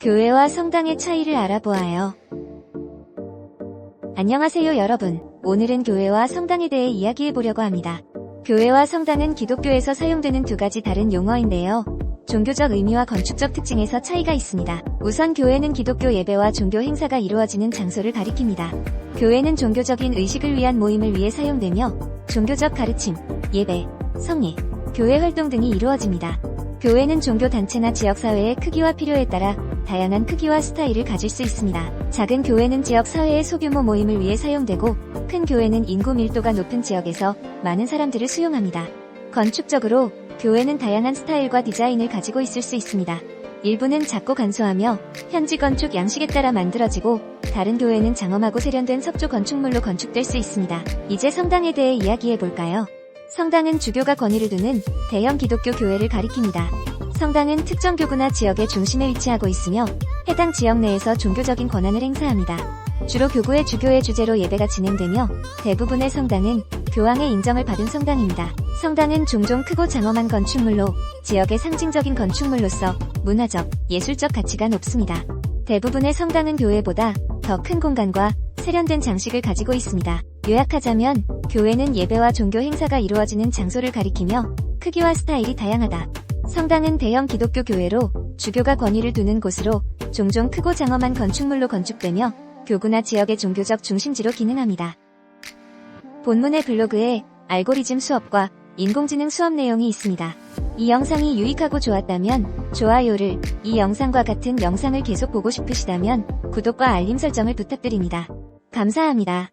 교회와 성당의 차이를 알아보아요. 안녕하세요 여러분. 오늘은 교회와 성당에 대해 이야기해 보려고 합니다. 교회와 성당은 기독교에서 사용되는 두 가지 다른 용어인데요. 종교적 의미와 건축적 특징에서 차이가 있습니다. 우선 교회는 기독교 예배와 종교 행사가 이루어지는 장소를 가리킵니다. 교회는 종교적인 의식을 위한 모임을 위해 사용되며 종교적 가르침, 예배, 성례, 교회 활동 등이 이루어집니다. 교회는 종교 단체나 지역 사회의 크기와 필요에 따라 다양한 크기와 스타일을 가질 수 있습니다. 작은 교회는 지역 사회의 소규모 모임을 위해 사용되고 큰 교회는 인구 밀도가 높은 지역에서 많은 사람들을 수용합니다. 건축적으로 교회는 다양한 스타일과 디자인을 가지고 있을 수 있습니다. 일부는 작고 간소하며 현지 건축 양식에 따라 만들어지고 다른 교회는 장엄하고 세련된 석조 건축물로 건축될 수 있습니다. 이제 성당에 대해 이야기해 볼까요? 성당은 주교가 권위를 두는 대형 기독교 교회를 가리킵니다. 성당은 특정 교구나 지역의 중심에 위치하고 있으며 해당 지역 내에서 종교적인 권한을 행사합니다. 주로 교구의 주교의 주제로 예배가 진행되며 대부분의 성당은 교황의 인정을 받은 성당입니다. 성당은 종종 크고 장엄한 건축물로 지역의 상징적인 건축물로서 문화적, 예술적 가치가 높습니다. 대부분의 성당은 교회보다 더 큰 공간과 세련된 장식을 가지고 있습니다. 요약하자면 교회는 예배와 종교 행사가 이루어지는 장소를 가리키며 크기와 스타일이 다양하다. 성당은 대형 기독교 교회로 주교가 권위를 두는 곳으로 종종 크고 장엄한 건축물로 건축되며 교구나 지역의 종교적 중심지로 기능합니다. 본문의 블로그에 알고리즘 수업과 인공지능 수업 내용이 있습니다. 이 영상이 유익하고 좋았다면 좋아요를, 이 영상과 같은 영상을 계속 보고 싶으시다면 구독과 알림 설정을 부탁드립니다. 감사합니다.